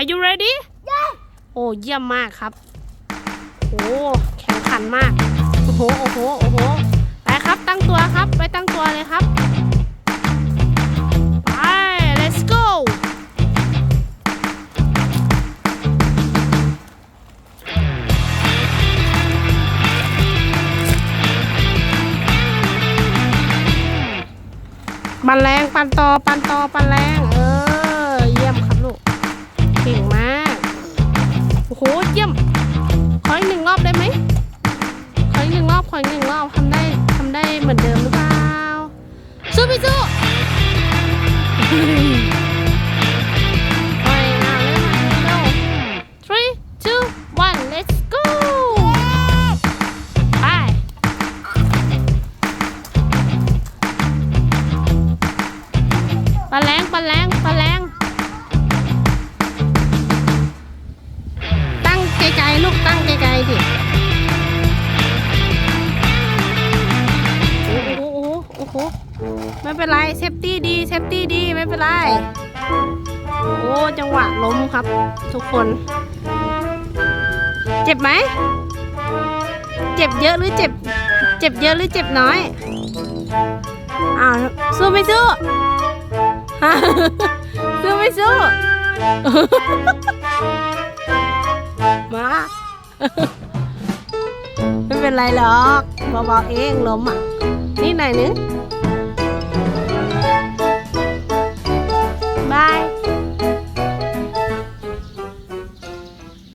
อ้เยี่ยมมากครับ โอ้แข็งขันมาก โอ้โห โอ้โห โอ้โห ไปครับตั้งตัวครับ ไปตั้งตัวเลยครับ ไป let's go ปันแรง ปันต่อ ปันต่อ ปันแรง เออ ก่งมาก โอ้โห เยี่ยม ขออีกหนึ่งรอบได้ไหม ขออีกหนึ่งรอบ ขออีกหนึ่งรอบทำได้ทำได้เหมือนเดิมหรือเปล่า สู้พี่สู้ไปเอาเลยมาเร็ว three two one let's go ไปปลาแรงปลาแรงปลาแรงตั้ง กตั้งไกลๆดิโอ้โหโอ้โหโอ้โหไม่เป็นไรเซฟตี้ดีเซฟตี้ดีไม่เป็นไร โอ้จังหวะล้มครับ ทุกคน เจ็บไหม เจ็บเยอะหรือเจ็บ เจ็บเยอะหรือเจ็บน้อยอ้าวสู้ไม่สู้ฮะสู้ไม่สู้มา ไม่เป็นไรหรอกเบาๆเองล้มอะ นี่หน่อยนึง